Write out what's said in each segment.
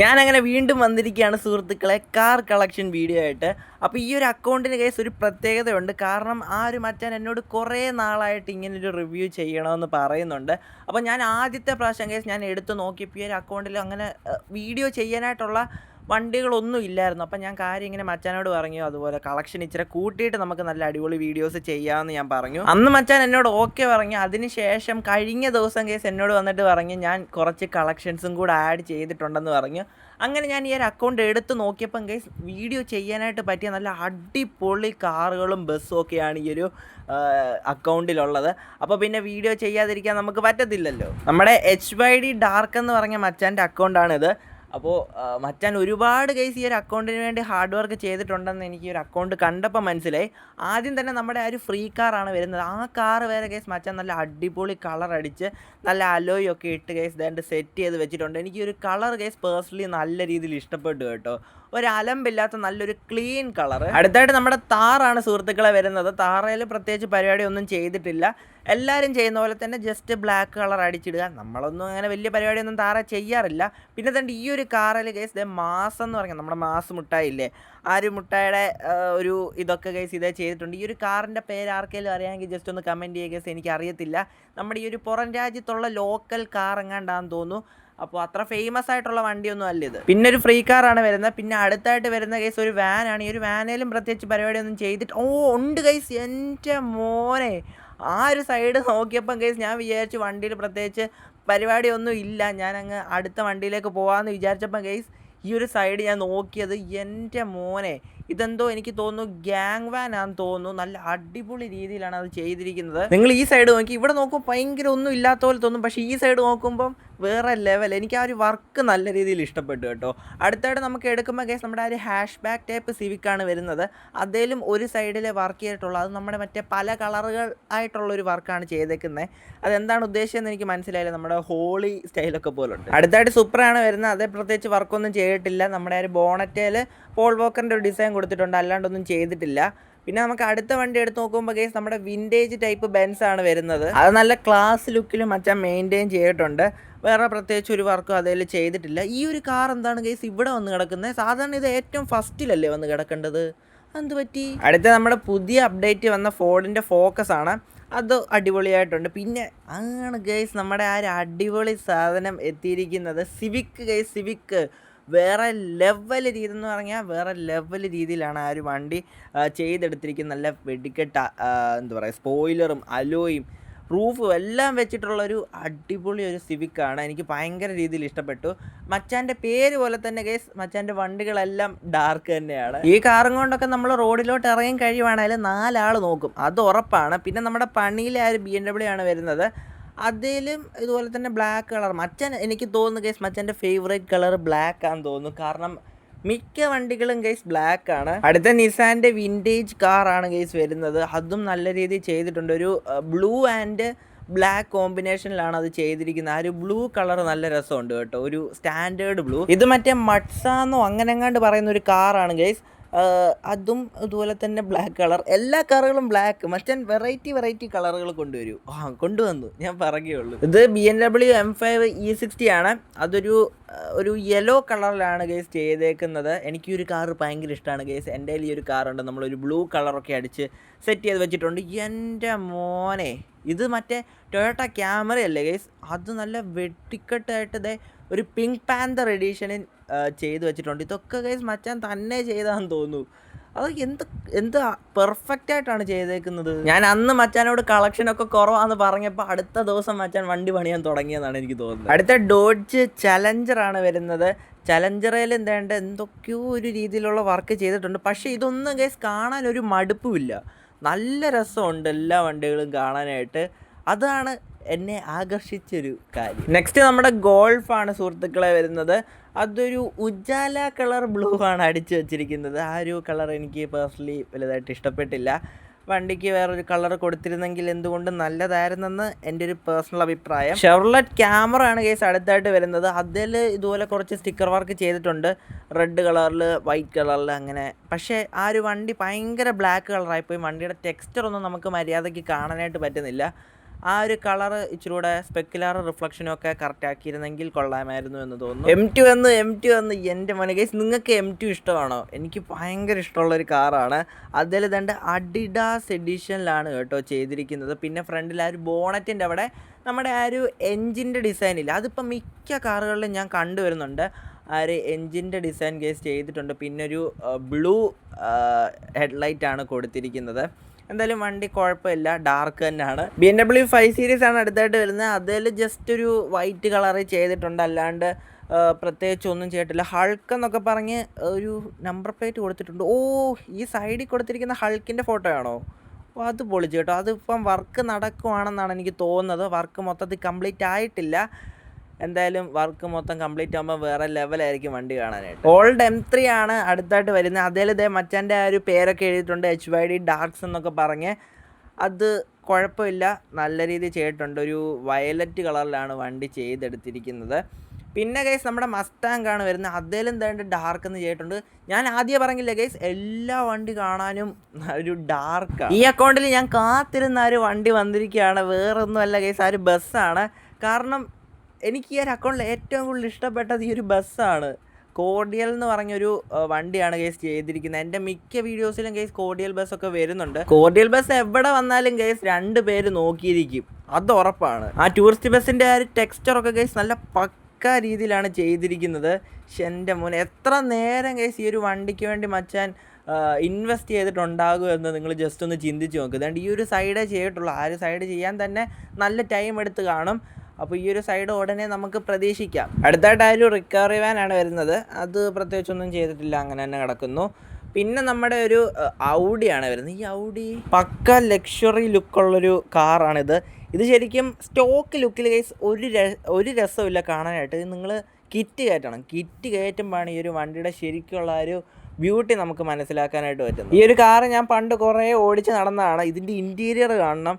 ഞാൻ അങ്ങനെ വീണ്ടും വന്നിരിക്കുകയാണ് സുഹൃത്തുക്കളെ കാർ കളക്ഷൻ വീഡിയോ ആയിട്ട്. അപ്പോൾ ഈ ഒരു അക്കൗണ്ടിന് കേസ് ഒരു പ്രത്യേകതയുണ്ട്. കാരണം ആ ഒരു മച്ചാൻ എന്നോട് കുറേ നാളായിട്ട് ഇങ്ങനൊരു റിവ്യൂ ചെയ്യണമെന്ന് പറയുന്നുണ്ട്. അപ്പോൾ ഞാൻ ആദ്യത്തെ പ്രാവശ്യം കേസ് ഞാൻ എടുത്തു നോക്കിയപ്പോൾ ഈ ഒരു അക്കൗണ്ടിൽ അങ്ങനെ വീഡിയോ ചെയ്യാനായിട്ടുള്ള വണ്ടികളൊന്നും ഇല്ലായിരുന്നു. അപ്പം ഞാൻ കാര്യം ഇങ്ങനെ മച്ചാനോട് പറഞ്ഞു അതുപോലെ കളക്ഷൻ ഇച്ചിരി കൂട്ടിയിട്ട് നമുക്ക് നല്ല അടിപൊളി വീഡിയോസ് ചെയ്യാമെന്ന് ഞാൻ പറഞ്ഞു. അന്ന് മച്ചാൻ എന്നോട് ഓക്കെ പറഞ്ഞു അതിനുശേഷം കഴിഞ്ഞ ദിവസം കേസ് എന്നോട് വന്നിട്ട് പറഞ്ഞു ഞാൻ കുറച്ച് കളക്ഷൻസും കൂടെ ആഡ് ചെയ്തിട്ടുണ്ടെന്ന് പറഞ്ഞു. അങ്ങനെ ഞാൻ ഈ ഒരു അക്കൗണ്ട് എടുത്ത് നോക്കിയപ്പം കേസ് വീഡിയോ ചെയ്യാനായിട്ട് പറ്റിയ നല്ല അടിപൊളി കാറുകളും ബസ്സും ഒക്കെയാണ് ഈ ഒരു അക്കൗണ്ടിലുള്ളത് അപ്പോൾ പിന്നെ വീഡിയോ ചെയ്യാതിരിക്കാൻ നമുക്ക് പറ്റത്തില്ലല്ലോ. നമ്മുടെ എച്ച് വൈ ഡി ഡാർക്ക് എന്ന് പറഞ്ഞ മച്ചാന്റെ അക്കൗണ്ടാണിത് അപ്പോൾ മച്ചാൻ ഒരുപാട് കേസ് ഈ ഒരു അക്കൗണ്ടിന് വേണ്ടി ഹാർഡ് വർക്ക് ചെയ്തിട്ടുണ്ടെന്ന് എനിക്ക് ഒരു അക്കൗണ്ട് കണ്ടപ്പോൾ മനസ്സിലായി. ആദ്യം തന്നെ നമ്മുടെ ആ ഒരു ഫ്രീ കാറാണ് വരുന്നത്. ആ കാർ വേറെ കേസ് മച്ചാൻ നല്ല അടിപൊളി കളർ അടിച്ച് നല്ല അലോയ് ഒക്കെ ഇട്ട് കേസ് ഇതാണ്ട് സെറ്റ് ചെയ്ത് വെച്ചിട്ടുണ്ട്. എനിക്ക് ഒരു കളർ കേസ് പേഴ്സണലി നല്ല രീതിയിൽ ഇഷ്ടപ്പെട്ടു കേട്ടോ. ഒരു അലമ്പില്ലാത്ത നല്ലൊരു ക്ലീൻ കളർ അടുത്തായിട്ട് നമ്മുടെ താറാണ് സുഹൃത്തുക്കളെ വരുന്നത്. താറയിൽ പ്രത്യേകിച്ച് പരിപാടി ഒന്നും ചെയ്തിട്ടില്ല. എല്ലാവരും ചെയ്യുന്ന പോലെ തന്നെ ജസ്റ്റ് ബ്ലാക്ക് കളർ അടിച്ചിടുക. നമ്മളൊന്നും അങ്ങനെ വലിയ പരിപാടിയൊന്നും താറ ചെയ്യാറില്ല. പിന്നെ തന്നെ ഈ ഒരു കാറിൽ കേസ് ഇതേ മാസം എന്ന് പറഞ്ഞാൽ നമ്മുടെ മാസ് മുട്ടായി ഇല്ലേ ആ ഒരു മുട്ടായുടെ ഒരു ഇതൊക്കെ കേസ് ഇതേ ചെയ്തിട്ടുണ്ട്. ഈ ഒരു കാറിന്റെ പേര് ആർക്കെങ്കിലും അറിയാമെങ്കിൽ ജസ്റ്റ് ഒന്ന് കമന്റ് ചെയ്യുക കേസ് എനിക്ക് അറിയത്തില്ല നമ്മുടെ ഈ ഒരു പുറം രാജ്യത്തുള്ള ലോക്കൽ കാർ എങ്ങാണ്ടാന്ന് തോന്നുന്നു. അപ്പോൾ അത്ര ഫേമസ് ആയിട്ടുള്ള വണ്ടിയൊന്നും അല്ല ഇത്. പിന്നെ ഒരു ഫ്രീ കാറാണ് വരുന്നത്. പിന്നെ അടുത്തായിട്ട് വരുന്ന കേസ് ഒരു വാനാണ് ഈ ഒരു വാനേലും പ്രത്യേകിച്ച് പരിപാടിയൊന്നും ചെയ്തിട്ട് ഓ ഉണ്ട് കൈസ് എന്റെ മോനെ. ആ ഒരു സൈഡ് നോക്കിയപ്പം കേസ് ഞാൻ വിചാരിച്ചു വണ്ടിയിൽ പ്രത്യേകിച്ച് പരിപാടിയൊന്നും ഇല്ല. ഞാൻ അങ്ങ് അടുത്ത വണ്ടിയിലേക്ക് പോകാമെന്ന് വിചാരിച്ചപ്പം കേസ് ഈ ഒരു സൈഡ് ഞാൻ നോക്കിയത് എന്റെ മോനെ. ഇതെന്തോ എനിക്ക് തോന്നുന്നു ഗ്യാങ് വാൻ ആണെന്ന് തോന്നുന്നു. നല്ല അടിപൊളി രീതിയിലാണ് അത് ചെയ്തിരിക്കുന്നത്. നിങ്ങൾ ഈ സൈഡ് നോക്കി. ഇവിടെ നോക്കുമ്പോൾ ഭയങ്കര ഒന്നും ഇല്ലാത്ത പോലെ തോന്നും. പക്ഷേ ഈ സൈഡ് നോക്കുമ്പം വേറെ ലെവൽ എനിക്ക് ആ ഒരു വർക്ക് നല്ല രീതിയിൽ ഇഷ്ടപ്പെട്ടു കേട്ടോ. അടുത്തായിട്ട് നമുക്ക് എടുക്കുമ്പോൾ കേസ് നമ്മുടെ ആ ഒരു ഹാഷ് ബാക്ക് ടൈപ്പ് സിവിക് ആണ് വരുന്നത്. അതേലും ഒരു സൈഡിലെ വർക്ക് ചെയ്തിട്ടുള്ളൂ. അത് നമ്മുടെ മറ്റേ പല കളറുകൾ ആയിട്ടുള്ള ഒരു വർക്കാണ് ചെയ്തേക്കുന്നത് അതെന്താണ് ഉദ്ദേശിച്ചതെന്ന് എനിക്ക് മനസ്സിലായില്ല. നമ്മുടെ ഹോളി സ്റ്റൈലൊക്കെ പോലുണ്ട് അടുത്തായിട്ട് സൂപ്പറാണ് വരുന്നത്. അതേ പ്രത്യേകിച്ച് വർക്കൊന്നും ചെയ്തിട്ടില്ല. നമ്മുടെ ആ ഒരു ബോണറ്റേൽ പോൾ വോക്കറിന്റെ ഒരു ഡിസൈൻ കൊടുത്തിട്ടുണ്ട്. അല്ലാണ്ടൊന്നും ചെയ്തിട്ടില്ല. പിന്നെ നമുക്ക് അടുത്ത വണ്ടി എടുത്ത് നോക്കുമ്പോൾ കേസ് നമ്മുടെ വിന്റേജ് ടൈപ്പ് ബെൻസ് ആണ് വരുന്നത്. അത് നല്ല ക്ലാസ് ലുക്കിലും മച്ചാൻ മെയിന്റെയിൻ ചെയ്തിട്ടുണ്ട്. വേറെ പ്രത്യേകിച്ച് ഒരു വർക്കും അതിൽ ചെയ്തിട്ടില്ല. ഈ ഒരു കാർ എന്താണ് കേസ് ഇവിടെ വന്ന് കിടക്കുന്നത്? സാധാരണ ഇത് ഏറ്റവും ഫസ്റ്റിലല്ലേ വന്ന് കിടക്കേണ്ടത്? എന്ത് പറ്റി? അടുത്ത നമ്മുടെ പുതിയ അപ്ഡേറ്റ് വന്ന ഫോണിന്റെ ഫോക്കസ് ആണ്. അത് അടിപൊളിയായിട്ടുണ്ട്. പിന്നെ ആണ് ഗൈസ് നമ്മുടെ ആ ഒരു അടിപൊളി സാധനം എത്തിയിരിക്കുന്നത് സിവിക്ക് ഗൈസ് സിവിക്ക് വേറെ ലെവൽ രീതി എന്ന് പറഞ്ഞാൽ വേറെ ലെവൽ രീതിയിലാണ് ആ ഒരു വണ്ടി ചെയ്തെടുത്തിരിക്കുന്ന നല്ല വെടിക്കെട്ട എന്താ പറയുക സ്പോയിലറും അലോയും റൂഫും എല്ലാം വെച്ചിട്ടുള്ളൊരു അടിപൊളി ഒരു സിവിക്കാണ് എനിക്ക് ഭയങ്കര രീതിയിൽ ഇഷ്ടപ്പെട്ടു. മച്ചാന്റെ പേര് പോലെ തന്നെ കേസ് മച്ചാന്റെ വണ്ടികളെല്ലാം ഡാർക്ക് തന്നെയാണ്. ഈ കാറും കൊണ്ടൊക്കെ നമ്മൾ റോഡിലോട്ട് ഇറങ്ങി കഴിയുവാണെങ്കിൽ നാലാൾ നോക്കും. അത് ഉറപ്പാണ്. പിന്നെ നമ്മുടെ പണിയിലെ ആ ഒരു ബി എം ഡബ്ല്യു ആണ് വരുന്നത്. അതിലും ഇതുപോലെ തന്നെ ബ്ലാക്ക് കളർ മച്ചൻ എനിക്ക് തോന്നുന്നു കേസ് മച്ചന്റെ ഫേവറേറ്റ് കളർ ബ്ലാക്ക് ആണെന്ന് തോന്നുന്നു. കാരണം മിക്ക വണ്ടികളും ഗൈസ് ബ്ലാക്ക് ആണ്. അടുത്ത നിസാന്റെ വിന്റേജ് ആണ് ഗൈസ് വരുന്നത്. അതും നല്ല രീതിയിൽ ചെയ്തിട്ടുണ്ട്. ഒരു ബ്ലൂ ആൻഡ് ബ്ലാക്ക് കോമ്പിനേഷനിലാണ് അത് ചെയ്തിരിക്കുന്നത്. ആ ഒരു ബ്ലൂ കളർ നല്ല രസമുണ്ട് കേട്ടോ. ഒരു സ്റ്റാൻഡേർഡ് ബ്ലൂ ഇത് മറ്റേ മട്സാന്നോ അങ്ങനെങ്ങാണ്ട് പറയുന്ന ഒരു കാറാണ് ഗൈസ് അതും അതുപോലെ തന്നെ ബ്ലാക്ക് കളർ എല്ലാ കളറുകളും ബ്ലാക്ക് മറ്റേ വെറൈറ്റി വെറൈറ്റി കളറുകൾ കൊണ്ടുവരൂ. ആ കൊണ്ടുവന്നു. ഞാൻ പറയുകയുള്ളൂ ഇത് B M W M five E sixty ആണ്. അതൊരു ഒരു യെല്ലോ കളറിലാണ് ഗേസ് ചെയ്തേക്കുന്നത്. എനിക്ക് ഒരു കാറ് ഭയങ്കര ഇഷ്ടമാണ് ഗേസ് എന്റെ ഈ ഒരു കാറുണ്ട് നമ്മളൊരു ബ്ലൂ കളറൊക്കെ അടിച്ച് സെറ്റ് ചെയ്ത് വെച്ചിട്ടുണ്ട്. എന്റെ മോനെ. ഇത് മറ്റേ ടൊയോട്ട ക്യാമറ അല്ലേ ഗൈസ് അത് നല്ല വെട്ടിക്കെട്ടായിട്ട് ഇതേ ഒരു പിങ്ക് പാന്തർ എഡീഷനിൽ ചെയ്തു വെച്ചിട്ടുണ്ട്. ഇതൊക്കെ ഗൈസ് മച്ചാൻ തന്നെ ചെയ്താന്ന് തോന്നുന്നു. അത് എന്ത് എന്ത് പെർഫെക്റ്റ് ആയിട്ടാണ് ചെയ്തേക്കുന്നത്. ഞാൻ അന്ന് മച്ചാനോട് കളക്ഷൻ ഒക്കെ കുറവാന്ന് പറഞ്ഞപ്പോൾ അടുത്ത ദിവസം മച്ചാൻ വണ്ടി പണിയാൻ തുടങ്ങിയെന്നാണ് എനിക്ക് തോന്നുന്നത്. അടുത്ത ഡോഡ്ജ് ചലഞ്ചറാണ് വരുന്നത്. ചലഞ്ചറയിൽ എന്തേണ്ട എന്തൊക്കെയോ ഒരു രീതിയിലുള്ള വർക്ക് ചെയ്തിട്ടുണ്ട്. പക്ഷേ ഇതൊന്നും ഗൈസ് കാണാൻ ഒരു മടുപ്പുമില്ല. നല്ല രസമുണ്ട് എല്ലാ വണ്ടികളും കാണാനായിട്ട്. അതാണ് എന്നെ ആകർഷിച്ചൊരു കാര്യം. നെക്സ്റ്റ് നമ്മുടെ ഗോൾഫാണ് സുഹൃത്തുക്കളെ വരുന്നത്. അതൊരു ഉജാല കളർ ബ്ലൂ ആണ് അടിച്ചു വെച്ചിരിക്കുന്നത്. ആ ഒരു കളർ എനിക്ക് പേഴ്സണലി വലുതായിട്ട് ഇഷ്ടപ്പെട്ടില്ല. വണ്ടിക്ക് വേറൊരു കളർ കൊടുത്തിരുന്നെങ്കിൽ എന്തുകൊണ്ട് നല്ലതായിരുന്നെന്ന് എന്റെ ഒരു പേഴ്സണൽ അഭിപ്രായം. ഷെവർലറ്റ് ക്യാമറ ആണ് കേസ് അടുത്തായിട്ട് വരുന്നത്. അതിൽ ഇതുപോലെ കുറച്ച് സ്റ്റിക്കർ വർക്ക് ചെയ്തിട്ടുണ്ട്. റെഡ് കളറിൽ വൈറ്റ് കളറിൽ അങ്ങനെ. പക്ഷേ ആ ഒരു വണ്ടി ഭയങ്കര ബ്ലാക്ക് കളറായിപ്പോയി വണ്ടിയുടെ ടെക്സ്ചർ ഒന്നും നമുക്ക് മര്യാദയ്ക്ക് കാണാനായിട്ട് പറ്റുന്നില്ല. ആ ഒരു കളർ ഇച്ചിരൂടെ സ്പെക്കുലാർ റിഫ്ലക്ഷനും ഒക്കെ കറക്റ്റ് ആക്കിയിരുന്നെങ്കിൽ കൊള്ളാമായിരുന്നു എന്ന് തോന്നുന്നു. എം ടു എന്ന് എം ടു എന്ന് എന്റെ മനഗേസ് ഗൈസ് നിങ്ങൾക്ക് എം ടു ഇഷ്ടമാണോ? എനിക്ക് ഭയങ്കര ഇഷ്ടമുള്ള ഒരു കാറാണ് അതിൽ തന്നെ അഡിഡാസ് എഡിഷനിലാണ് കേട്ടോ ചെയ്തിരിക്കുന്നത്. പിന്നെ ഫ്രണ്ടിൽ ആ ഒരു ബോണറ്റിന്റെ അവിടെ നമ്മുടെ ആ ഒരു എൻജിന്റെ ഡിസൈൻ ഇല്ല. അതിപ്പോൾ മിക്ക കാറുകളിലും ഞാൻ കണ്ടുവരുന്നുണ്ട് ആ ഒരു എൻജിന്റെ ഡിസൈൻ കേസ് ചെയ്തിട്ടുണ്ട്. പിന്നൊരു ബ്ലൂ ഹെഡ്ലൈറ്റാണ് കൊടുത്തിരിക്കുന്നത്. എന്തായാലും വണ്ടി കുഴപ്പമില്ല ഡാർക്ക് തന്നെയാണ്. B M W five series ആണ് അടുത്തായിട്ട് വരുന്നത്. അതിൽ ജസ്റ്റ് ഒരു വൈറ്റ് കളറ് ചെയ്തിട്ടുണ്ട്. അല്ലാണ്ട് പ്രത്യേകിച്ച് ഒന്നും ചെയ്തിട്ടില്ല. ഹൾക്ക് എന്നൊക്കെ പറഞ്ഞ് ഒരു നമ്പർ പ്ലേറ്റ് കൊടുത്തിട്ടുണ്ട്. ഓ ഈ സൈഡിൽ കൊടുത്തിരിക്കുന്ന ഹൾക്കിന്റെ ഫോട്ടോ ആണോ? ഓ അത് പൊളിച്ചു കേട്ടോ. അതിപ്പം വർക്ക് നടക്കുവാണെന്നാണ് എനിക്ക് തോന്നുന്നത്. വർക്ക് മൊത്തത്തിൽ കംപ്ലീറ്റ് ആയിട്ടില്ല. എന്തായാലും വർക്ക് മൊത്തം കംപ്ലീറ്റ് ആകുമ്പോൾ വേറെ ലെവലായിരിക്കും വണ്ടി കാണാനായിട്ട്. ഓൾഡ് എം ത്രീ ആണ് അടുത്തായിട്ട് വരുന്നത്. അതേൽ ഇതേ മച്ചാന്റെ ആ ഒരു പേരൊക്കെ എഴുതിയിട്ടുണ്ട് എച്ച് വൈ ഡി ഡാർക്സ് എന്നൊക്കെ പറഞ്ഞ്. അത് കുഴപ്പമില്ല. നല്ല രീതിയിൽ ചെയ്തിട്ടുണ്ട്. ഒരു വയലറ്റ് കളറിലാണ് വണ്ടി ചെയ്തെടുത്തിരിക്കുന്നത്. പിന്നെ ഗൈസ് നമ്മുടെ മസ്താങ്ക് ആണ് വരുന്നത്. അതേലും തന്നെ ഡാർക്ക് എന്ന് ചെയ്തിട്ടുണ്ട്. ഞാൻ ആദ്യം പറഞ്ഞില്ല ഗൈസ് എല്ലാ വണ്ടി കാണാനും ഒരു ഡാർക്കാണ് ഈ അക്കൗണ്ടിൽ ഞാൻ കാത്തിരുന്ന ആ ഒരു വണ്ടി വന്നിരിക്കുകയാണ്. വേറൊന്നുമല്ല ഗൈസ് ആ ഒരു ബസ്സാണ് കാരണം എനിക്ക് ഈ ഒരു അക്കൗണ്ടിൽ ഏറ്റവും കൂടുതൽ ഇഷ്ടപ്പെട്ടത് ഈ ഒരു ബസ്സാണ്. കോഡിയൽ എന്ന് പറഞ്ഞൊരു വണ്ടിയാണ് കേസ് ചെയ്തിരിക്കുന്നത്. എന്റെ മിക്ക വീഡിയോസിലും കേസ് കോഡിയൽ ബസ്സൊക്കെ വരുന്നുണ്ട്. കോഡിയൽ ബസ് എവിടെ വന്നാലും കേസ് രണ്ട് പേര് നോക്കിയിരിക്കും. അത് ഉറപ്പാണ്. ആ ടൂറിസ്റ്റ് ബസ്സിന്റെ ആ ഒരു ടെക്സ്ചറൊക്കെ കേസ് നല്ല പക്ക രീതിയിലാണ് ചെയ്തിരിക്കുന്നത്. പക്ഷെ എന്റെ മോനെ എത്ര നേരം കേസ് ഈ ഒരു വണ്ടിക്ക് വേണ്ടി മച്ചാൻ ഇൻവെസ്റ്റ് ചെയ്തിട്ടുണ്ടാകും എന്ന് നിങ്ങൾ ജസ്റ്റ് ഒന്ന് ചിന്തിച്ച് നോക്കുക അതുകൊണ്ട് ഈ ഒരു സൈഡേ ചെയ്തിട്ടുള്ളൂ. ആ ഒരു സൈഡ് ചെയ്യാൻ തന്നെ നല്ല ടൈം എടുത്ത് കാണും. അപ്പോൾ ഈ ഒരു സൈഡ് ഉടനെ നമുക്ക് പ്രതീക്ഷിക്കാം. അടുത്തായിട്ട് ആ ഒരു റിക്കവറി വാൻ ആണ് വരുന്നത്. അത് പ്രത്യേകിച്ചൊന്നും ചെയ്തിട്ടില്ല അങ്ങനെ തന്നെ കിടക്കുന്നു. പിന്നെ നമ്മുടെ ഒരു ഔഡിയാണ് വരുന്നത്. ഈ ഔഡി പക്ക ലക്ഷറി ലുക്കുള്ളൊരു കാറാണിത് ഇത് ശരിക്കും സ്റ്റോക്ക് ലുക്കിൽ കേസ് ഒരു ഒരു രസമില്ല കാണാനായിട്ട്. നിങ്ങൾ കിറ്റ് കയറ്റണം. കിറ്റ് കയറ്റുമ്പോഴാണ് ഈ ഒരു വണ്ടിയുടെ ശരിക്കുള്ള ഒരു ബ്യൂട്ടി നമുക്ക് മനസ്സിലാക്കാനായിട്ട് പറ്റുന്നത്. ഈ ഒരു കാറ് ഞാൻ പണ്ട് കുറേ ഓടിച്ച് നടന്നതാണ്. ഇതിന്റെ ഇന്റീരിയർ കാണണം.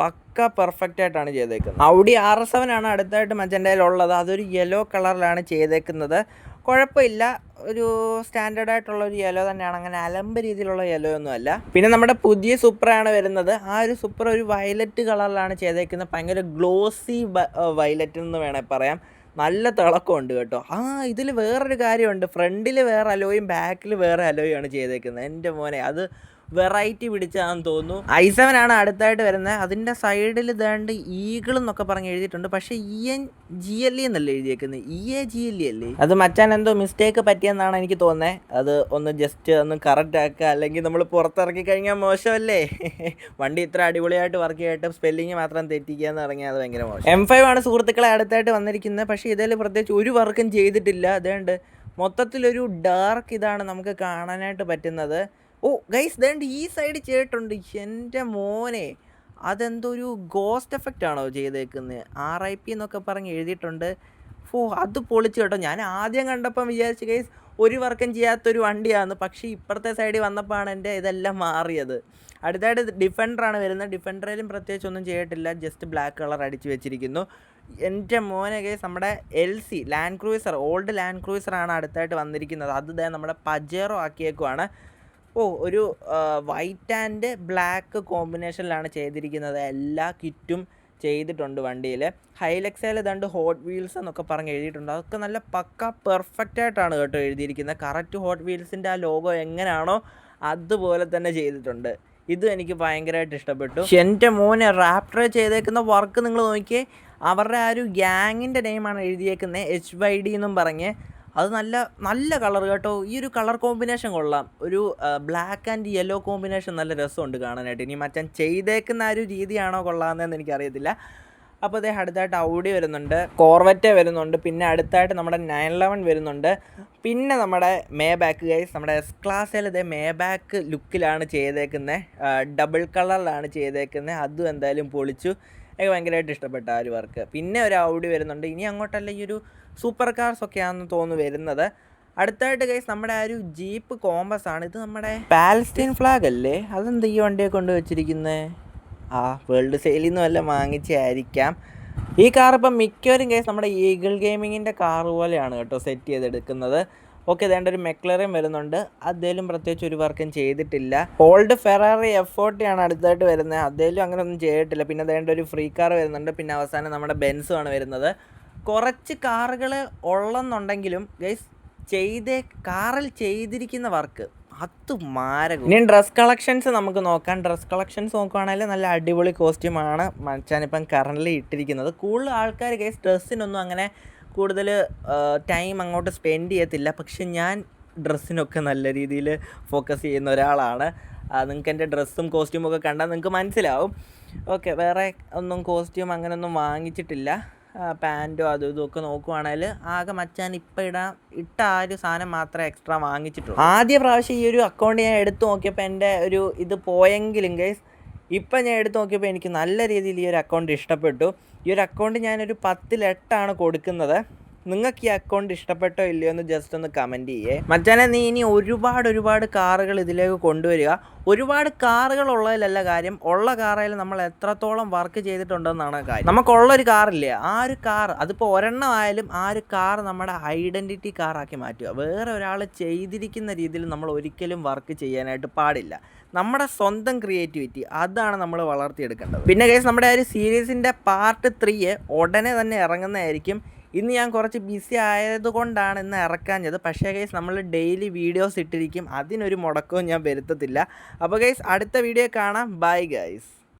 പക്ക പെർഫെക്റ്റ് ആയിട്ടാണ് ചെയ്തേക്കുന്നത്. ഔഡി ആർ എസ് സെവൻ ആണ് അടുത്തായിട്ട് മജൻഡയിലുള്ളത് അതൊരു യെല്ലോ കളറിലാണ് ചെയ്തേക്കുന്നത്. കുഴപ്പമില്ല. ഒരു സ്റ്റാൻഡേർഡ് ആയിട്ടുള്ള ഒരു യെല്ലോ തന്നെയാണ്. അങ്ങനെ അലമ്പ് രീതിയിലുള്ള യെല്ലോ ഒന്നുമല്ല പിന്നെ നമ്മുടെ പുതിയ സൂപ്പറാണ് വരുന്നത്. ആ ഒരു സൂപ്പർ ഒരു വയലറ്റ് കളറിലാണ് ചെയ്തേക്കുന്നത്. ഭയങ്കര ഗ്ലോസി വയലറ്റ് എന്ന് വേണേൽ പറയാം. നല്ല തിളക്കമുണ്ട് കേട്ടോ. ആ ഇതിൽ വേറൊരു കാര്യമുണ്ട്. ഫ്രണ്ടിൽ വേറെ അലോയും ബാക്കിൽ വേറെ അലോയും ആണ് ചെയ്തേക്കുന്നത്. എന്റെ മോനെ അത് വെറൈറ്റി പിടിച്ചാന്ന് തോന്നുന്നു. ഐ സെവൻ ആണ് അടുത്തായിട്ട് വരുന്നത് അതിന്റെ സൈഡിൽ ഇതാണ്ട് ഈഗിൾ എന്നൊക്കെ പറഞ്ഞ് എഴുതിയിട്ടുണ്ട്. പക്ഷേ E N G L E എന്നല്ലേ എഴുതിയേക്കുന്നത്? E A G L E അല്ലേ? അത് മച്ചാൻ എന്തോ മിസ്റ്റേക്ക് പറ്റിയെന്നാണ് എനിക്ക് തോന്നുന്നത് അത് ഒന്ന് ജസ്റ്റ് ഒന്ന് കറക്റ്റ് ആക്കുക. അല്ലെങ്കിൽ നമ്മൾ പുറത്തിറക്കി കഴിഞ്ഞാൽ മോശമല്ലേ? വണ്ടി ഇത്ര അടിപൊളിയായിട്ട് വർക്ക് ചെയ്തിട്ട് സ്പെല്ലിങ് മാത്രം തെറ്റിക്കുക എന്ന് പറഞ്ഞാൽ അത് ഭയങ്കര മോശം. എം ഫൈവ് ആണ് സുഹൃത്തുക്കളെ അടുത്തായിട്ട് വന്നിരിക്കുന്നത്. പക്ഷേ ഇതിൽ പ്രത്യേകിച്ച് ഒരു വർക്കും ചെയ്തിട്ടില്ല. അതുകൊണ്ട് മൊത്തത്തിലൊരു ഡാർക്ക് ഇതാണ് നമുക്ക് കാണാനായിട്ട് പറ്റുന്നത്. ഓ ഗൈസ് ദേണ്ട് ഈ സൈഡ് ചെയ്തിട്ടുണ്ട്. എന്റെ മോനെ അതെന്തൊരു ഗോസ്റ്റ് എഫക്റ്റ് ആണോ ചെയ്തേക്കുന്നത് ആർ ഐ പി എന്നൊക്കെ പറഞ്ഞ് എഴുതിയിട്ടുണ്ട്. ഫോ അത് പൊളിച്ചു കേട്ടോ. ഞാൻ ആദ്യം കണ്ടപ്പം വിചാരിച്ചു ഗൈസ് ഒരു വർക്കും ചെയ്യാത്തൊരു വണ്ടിയാണ് പക്ഷേ ഇപ്പുറത്തെ സൈഡിൽ വന്നപ്പോഴാണ് എന്റെ ഇതെല്ലാം മാറിയത്. അടുത്തായിട്ട് ഡിഫൻഡറാണ് വരുന്നത്. ഡിഫൻഡറിലും പ്രത്യേകിച്ച് ഒന്നും ചെയ്തിട്ടില്ല. ജസ്റ്റ് ബ്ലാക്ക് കളർ അടിച്ച് വെച്ചിരിക്കുന്നു. എന്റെ മോനെ കേസ് നമ്മുടെ L C land cruiser old land ക്രൂയിസറാണ് അടുത്തായിട്ട് വന്നിരിക്കുന്നത്. അത് നമ്മുടെ പജേറോ ആക്കിയേക്കുവാണ്. ഓ ഒരു വൈറ്റ് ആൻഡ് ബ്ലാക്ക് കോമ്പിനേഷനിലാണ് ചെയ്തിരിക്കുന്നത്. എല്ലാ കിറ്റും ചെയ്തിട്ടുണ്ട് വണ്ടിയിൽ ഹൈലെക്സയിൽ ഇതാണ്ട് ഹോട്ട് വീൽസ് എന്നൊക്കെ പറഞ്ഞ് എഴുതിയിട്ടുണ്ട്. അതൊക്കെ നല്ല പക്ക പെർഫെക്റ്റ് ആയിട്ടാണ് കേട്ടോ എഴുതിയിരിക്കുന്നത്. കറക്റ്റ് ഹോട്ട് വീൽസിന്റെ ആ ലോഗോ എങ്ങനെയാണോ അതുപോലെ തന്നെ ചെയ്തിട്ടുണ്ട്. ഇതും എനിക്ക് ഭയങ്കരമായിട്ട് ഇഷ്ടപ്പെട്ടു. എന്റെ മോനെ റാപ്റ്റർ ചെയ്തേക്കുന്ന വർക്ക് നിങ്ങൾ നോക്കിയേ. അവരുടെ ആ ഒരു ഗ്യാങ്ങിന്റെ നെയിമാണ് എഴുതിയേക്കുന്നത് എച്ച് വൈ ഡി എന്നും പറഞ്ഞ്. അത് നല്ല നല്ല കളർ കേട്ടോ. ഈ ഒരു കളർ കോമ്പിനേഷൻ കൊള്ളാം. ഒരു ബ്ലാക്ക് ആൻഡ് യെല്ലോ കോമ്പിനേഷൻ നല്ല രസമുണ്ട് കാണാനായിട്ട്. ഇനി മച്ചാൻ ചെയ്തേക്കുന്ന ആ ഒരു രീതിയാണോ കൊള്ളാമെന്ന് എനിക്കറിയത്തില്ല. അപ്പോൾ അതേ അടുത്തായിട്ട് ഔഡി വരുന്നുണ്ട് കോർവറ്റ വരുന്നുണ്ട് പിന്നെ അടുത്തായിട്ട് നമ്മുടെ നയൻ ലെവൻ വരുന്നുണ്ട്. പിന്നെ നമ്മുടെ മേ ബാക്ക് ഗൈസ് നമ്മുടെ എസ് ക്ലാസ്സിൽ ഇതേ മേ ബാക്ക് ലുക്കിലാണ് ചെയ്തേക്കുന്നത് ഡബിൾ കളറിലാണ് ചെയ്തേക്കുന്നത് അതും എന്തായാലും പൊളിച്ചു. എനിക്ക് ഭയങ്കരമായിട്ട് ഇഷ്ടപ്പെട്ട ആ ഒരു വർക്ക്. പിന്നെ ഒരു ഔഡി വരുന്നുണ്ട്. ഇനി അങ്ങോട്ടല്ല ഈ ഒരു സൂപ്പർ കാർസ് ഒക്കെ ആണെന്ന് തോന്നുന്നു വരുന്നത്. അടുത്തായിട്ട് ഗൈസ് നമ്മുടെ ആ ഒരു ജീപ്പ് കോമ്പസ് ആണ്. ഇത് നമ്മുടെ പാലസ്റ്റീൻ ഫ്ലാഗ് അല്ലേ? അതെന്ത് ഈ വണ്ടിയെ കൊണ്ട് വെച്ചിരിക്കുന്നത് ആ വേൾഡ് സെയിലിൽ നിന്ന് വല്ല വാങ്ങിച്ചായിരിക്കാം. ഈ കാർ ഇപ്പം മിക്കവരും കേസ് നമ്മുടെ ഈഗിൾ ഗെയിമിങ്ങിന്റെ കാർ പോലെയാണ് കേട്ടോ സെറ്റ് ചെയ്തെടുക്കുന്നത്. ഓക്കെ വേണ്ട ഒരു മെക്ലറിയും വരുന്നുണ്ട്. അദ്ദേഹം പ്രത്യേകിച്ച് ഒരു വർക്കും ചെയ്തിട്ടില്ല. ഓൾഡ് ഫെറാറി എഫ് ആണ് അടുത്തായിട്ട് വരുന്നത്. അദ്ദേഹം അങ്ങനെ ഒന്നും ചെയ്തിട്ടില്ല. പിന്നെ വേണ്ട ഒരു ഫ്രീ കാർ വരുന്നുണ്ട്. പിന്നെ അവസാനം നമ്മുടെ ബെൻസും ആണ് വരുന്നത്. കുറച്ച് കാറുകൾ ഉള്ളെന്നുണ്ടെങ്കിലും ഗൈസ് ചെയ്തേ കാറിൽ ചെയ്തിരിക്കുന്ന വർക്ക് അത് മാരകം ഇനി ഡ്രസ് കളക്ഷൻസ് നമുക്ക് നോക്കാം. ഡ്രസ് കളക്ഷൻസ് നോക്കുവാണെങ്കിൽ നല്ല അടിപൊളി കോസ്റ്റ്യൂമാണ് മച്ചാനിപ്പം കറന്റ് ഇട്ടിരിക്കുന്നത്. കൂടുതൽ ആൾക്കാർ ഗൈസ് ഡ്രസ്സിനൊന്നും അങ്ങനെ കൂടുതൽ ടൈം അങ്ങോട്ട് സ്പെൻഡ് ചെയ്യത്തില്ല. പക്ഷെ ഞാൻ ഡ്രസ്സിനൊക്കെ നല്ല രീതിയിൽ ഫോക്കസ് ചെയ്യുന്ന ഒരാളാണ്. നിങ്ങൾക്ക് എന്റെ ഡ്രസ്സും കോസ്റ്റ്യൂമും ഒക്കെ കണ്ടാൽ നിങ്ങൾക്ക് മനസ്സിലാവും. ഓക്കെ വേറെ ഒന്നും കോസ്റ്റ്യൂം അങ്ങനെയൊന്നും വാങ്ങിച്ചിട്ടില്ല. പാന്റോ അതും ഇതും ഒക്കെ ആകെ മച്ചാൻ ഇപ്പം ഇടാൻ ഇട്ട ആ ഒരു സാധനം മാത്രമേ എക്സ്ട്രാ വാങ്ങിച്ചിട്ടുള്ളൂ. ആദ്യ പ്രാവശ്യം ഈ ഒരു അക്കൗണ്ട് ഞാൻ എടുത്തു നോക്കിയപ്പോൾ എന്റെ ഒരു ഇത് പോയെങ്കിലും ഗൈസ് ഇപ്പം ഞാൻ എടുത്ത് നോക്കിയപ്പോൾ എനിക്ക് നല്ല രീതിയിൽ ഈ ഒരു അക്കൗണ്ട് ഇഷ്ടപ്പെട്ടു. ഈ ഒരു അക്കൗണ്ട് ഞാനൊരു പത്തിലെട്ടാണ് കൊടുക്കുന്നത്. നിങ്ങൾക്ക് ഈ അക്കൗണ്ട് ഇഷ്ടപ്പെട്ടോ ഇല്ലയോ എന്ന് ജസ്റ്റ് ഒന്ന് കമന്റ് ചെയ്യേ. മച്ചാനെ നീ ഇനി ഒരുപാട് ഒരുപാട് കാറുകൾ ഇതിലേക്ക് കൊണ്ടുവരിക. ഒരുപാട് കാറുകൾ ഉള്ളതിലല്ല കാര്യം ഉള്ള കാറിൽ നമ്മൾ എത്രത്തോളം വർക്ക് ചെയ്തിട്ടുണ്ടെന്നാണ് കാര്യം. നമുക്കുള്ളൊരു കാറില്ലേ ആ ഒരു കാർ അതിപ്പോൾ ഒരെണ്ണം ആയാലും ആ ഒരു കാർ നമ്മുടെ ഐഡന്റിറ്റി കാറാക്കി മാറ്റുക. വേറെ ഒരാൾ ചെയ്തിരിക്കുന്ന രീതിയിൽ നമ്മൾ ഒരിക്കലും വർക്ക് ചെയ്യാനായിട്ട് പാടില്ല. നമ്മുടെ സ്വന്തം ക്രിയേറ്റിവിറ്റി അതാണ് നമ്മൾ വളർത്തിയെടുക്കേണ്ടത്. പിന്നെ കേസ് നമ്മുടെ ആ ഒരു സീരീസിന്റെ പാർട്ട് ത്രീ ഉടനെ തന്നെ ഇറങ്ങുന്നതായിരിക്കും ഇന്ന് ഞാൻ കുറച്ച് ബിസി ആയതുകൊണ്ടാണ് ഇന്ന് ഇറക്കാഞ്ഞത് പക്ഷേ ഗൈസ് നമ്മൾ ഡെയിലി വീഡിയോസ് ഇട്ടിരിക്കും. അതിനൊരു മുടക്കവും ഞാൻ വരുത്തത്തില്ല. അപ്പോൾ ഗൈസ് അടുത്ത വീഡിയോ കാണാം. Bye guys